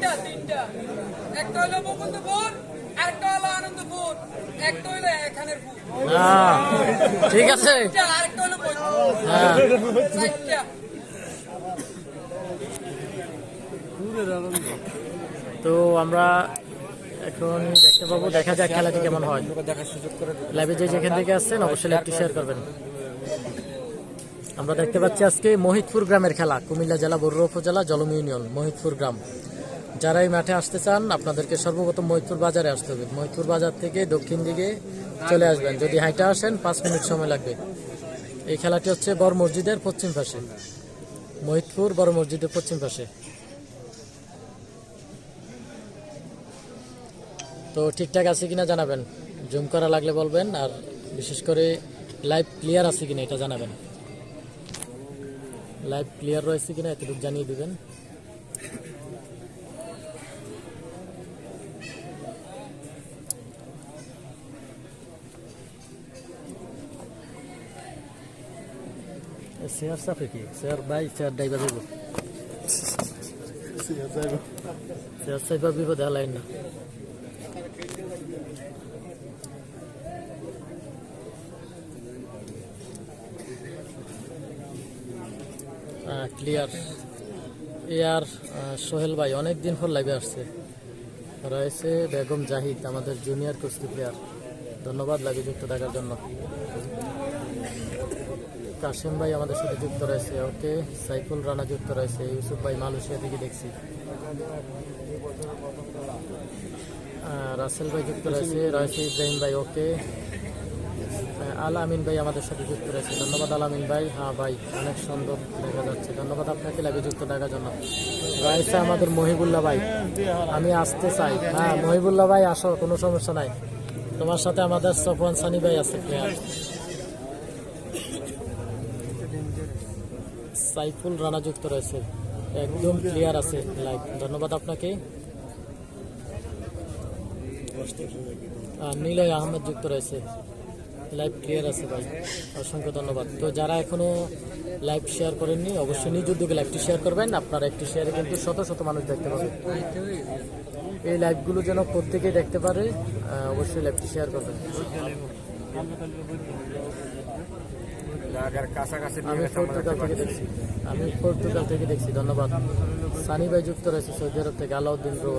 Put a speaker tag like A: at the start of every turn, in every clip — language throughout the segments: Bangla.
A: তিনটা তিনটা। একটা হলো মুকুন্দপুর আরেকটা হলো আনন্দপুর। একটা হলো এখানের পুর।
B: হ্যাঁ ঠিক আছে।
A: আরেকটা হলো
B: তো আমরা এখন দেখতে পাবো দেখা যাক খেলাটি কেমন হয়। লাইভে যে যেখান থেকে আসছেন অবশ্যই লাইভটি শেয়ার করবেন। আমরা দেখতে পাচ্ছি আজকে মহিতপুর গ্রামের খেলা কুমিল্লা জেলা বড়ুয়া উপজেলা জলম ইউনিয়ন মহিতপুর গ্রাম। যারা এই মাঠে আসতে চান, আপনাদেরকে সর্বপ্রথম মহিতপুর বাজারে আসতে হবে। মহিতপুর বাজার থেকে দক্ষিণ দিকে চলে আসবেন। যদি হাইটা আসেন, পাঁচ মিনিট সময় লাগবে। এই খেলাটি হচ্ছে বড় মসজিদের পশ্চিম পাশে। মহিতপুর বড় মসজিদের পশ্চিম পাশে। তো ঠিকঠাক আছে কিনা জানাবেন। জুম করা লাগলে বলবেন, আর বিশেষ করে লাইভ ক্লিয়ার আছে কিনা এটা জানাবেন। লাইভ ক্লিয়ার রয়েছে কিনা এতটুকু জানিয়ে দিবেন। শেয়ার সাফে কি? শেয়ার বাই শেয়ার ডাইবা দেব শেয়ার সাইবা বিপদে হালাইন না। ক্লিয়ার এ আর আহ, সোহেল ভাই অনেক দিন পর লাইভে আসছে। রয়েছে বেগম জাহিদ আমাদের জুনিয়র কুস্তি প্লেয়ার ধন্যবাদ লাইভে যুক্ত থাকার জন্য। কাশিম ভাই আমাদের সাথে যুক্ত রয়েছে, ওকে? সাইফুল রানা যুক্ত রয়েছে, ইউসুফ ভাই মালয়েশিয়া থেকে দেখছি। রাসেল ভাই যুক্ত রয়েছে রয়েছে ইব্রাহিম ভাই, ওকে? আল আমিন ভাই আমাদের সাথে যুক্ত রয়েছে, ধন্যবাদ আল আমিন ভাই। হ্যাঁ ভাই, অনেক সুন্দর দেখা যাচ্ছে, ধন্যবাদ আপনাকে লাগে যুক্ত থাকার জন্য। রয়েছে আমাদের মহিবুল্লাহ ভাই, আমি আসতে চাই। হ্যাঁ মহিবুল্লাহ ভাই, আসো, কোনো সমস্যা নাই। তোমার সাথে আমাদের সফওয়ান সানি ভাই আছে সাইফুল রানা যুক্ত রয়েছে। একদম ক্লিয়ার আছে। লাইভ ধন্যবাদ আপনাকে। নিলয় আহমেদ যুক্ত রয়েছে। লাইভ ক্লিয়ার আছে ভাই। অসংখ্য ধন্যবাদ। তো যারা এখনও লাইভ শেয়ার করেননি, অবশ্যই নিজ উদ্যোগে লাইভটি শেয়ার করবেন। আপনার একটি শেয়ারে কিন্তু শত শত মানুষ দেখতে পাবে এই লাইভগুলো যেন প্রত্যেকেই দেখতে পারে অবশ্যই লাইভটি শেয়ার করবেন। আমি পর্তুগাল থেকে দেখছি। ধন্যবাদ। সানি ভাই যুক্ত রয়েছে সৌদি আরব থেকে আলাউদ্দিন ব্রো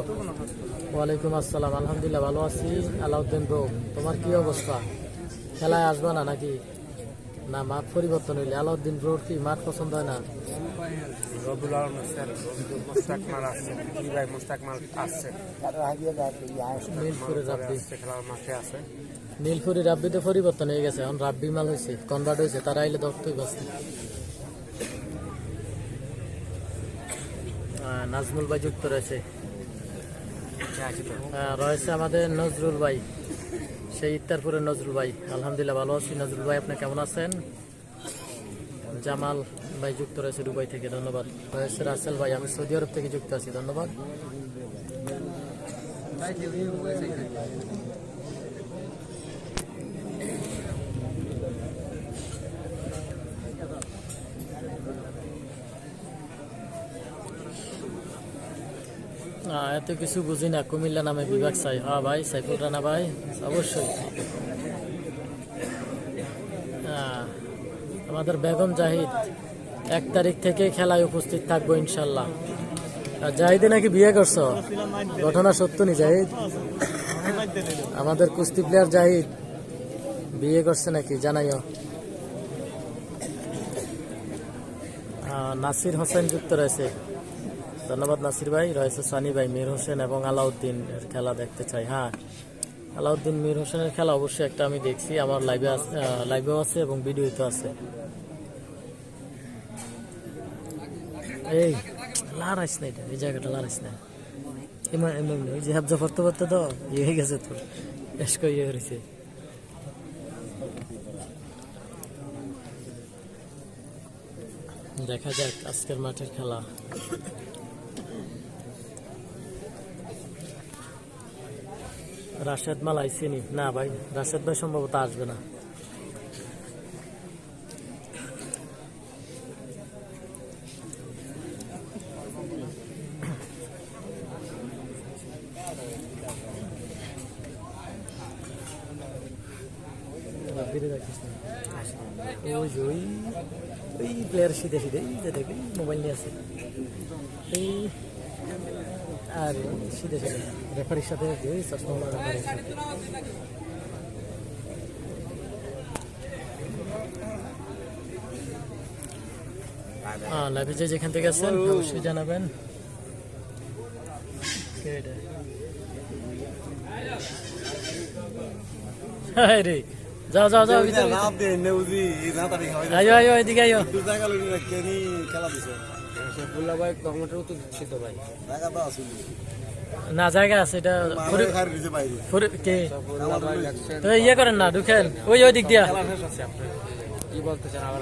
B: ওয়ালাইকুম আসসালাম আলহামদুলিল্লাহ ভালো আছি। আলাউদ্দিন ব্রো তোমার কি অবস্থা? খেলায় আসবা না নাকি? না মাঠ পরিবর্তন হইলে। আলাউদ্দিন ব্রোর কি মাঠ পছন্দ হয় না?
C: রবুল আলম স্যার মুস্তাক মাল আসছে ভাই মুস্তাক মাল আসছে
B: নীলপুরে রাব্বি
C: খেলার মাঠে আছে।
B: নীলপুরি রাব্বিতে পরিবর্তন হয়ে গেছে এখন রাব্বি মাল হয়েছে কনভার্ট হয়েছে তারা আইলে দরতই বাঁচতে আহ, নাজমুল ভাই যুক্ত রয়েছে। রয়েছে আমাদের নজরুল ভাই সেই ইত্তারপুরের নজরুল ভাই। আলহামদুলিল্লাহ ভালো আছি। নজরুল ভাই আপনি কেমন আছেন? জামাল ভাই যুক্ত রয়েছে দুবাই থেকে ধন্যবাদ। রয়েছে রাসেল ভাই আমি সৌদি আরব থেকে যুক্ত আছি ধন্যবাদ। এত কিছু বুঝি না। কুমিল্লা নামে বিভাগ চাই। হ্যাঁ ভাই, সাইফুল রানা ভাই, অবশ্যই। আমাদের বেগম জাহিদ, এক তারিখ থেকে খেলায় উপস্থিত থাকব ইনশাল্লাহ। জাহিদে নাকি বিয়ে করছ? ঘটনা সত্য নি জাহিদ? আমাদের কুস্তি প্লেয়ার জাহিদ, বিয়ে করছে নাকি জানাইও। নাসির হোসেন যুক্ত রয়েছে। ধন্যবাদ নাসির ভাই। রয়েছে সানি ভাই, মীর হোসেন এবং আলাউদ্দিন এর খেলা দেখতে চাই। হ্যাঁ আলাউদ্দিন, মীর হোসেনের খেলা অবশ্যই একটা আমি দেখছি। আমার লাইভে লাইভেও আছে এবং ভিডিওতে আছে। এই, লারাইস না এটা। এই জায়গাটা লারাইস না। এমন এমন ওই যে হাবজা পড়তে পড়তে তো ইয়ে হয়ে গেছে তোর। এসকো ইয়ে হয়েছে দেখা যাক আজকের মাঠের খেলা। রাশেদ মালাই চিনি। না ভাই রাশেদ ভাই সম্ভবত আসবে না। বেড়ে যাচ্ছিস না। ওই ওই প্লেয়ার সিধে সিধে দেখে মোবাইল নিয়ে এই আর সিধে সিধে রেফারির সাথে চশমা রেফারির যেখান থেকে আছেন, অবশ্যই জানাবেন? রে। যাও যাও যাও। আয়ো আয়ো এদিকে আয়ো।
C: ভাই টমেটো তো দিচ্ছে তো ভাই।
B: না। জায়গা আছে এটা কে?
C: দেখছেন
B: তো ইয়ে করেন না ঢুকেন। ওই ওই দিক দিয়া।
C: কি বলতেছেন? আবার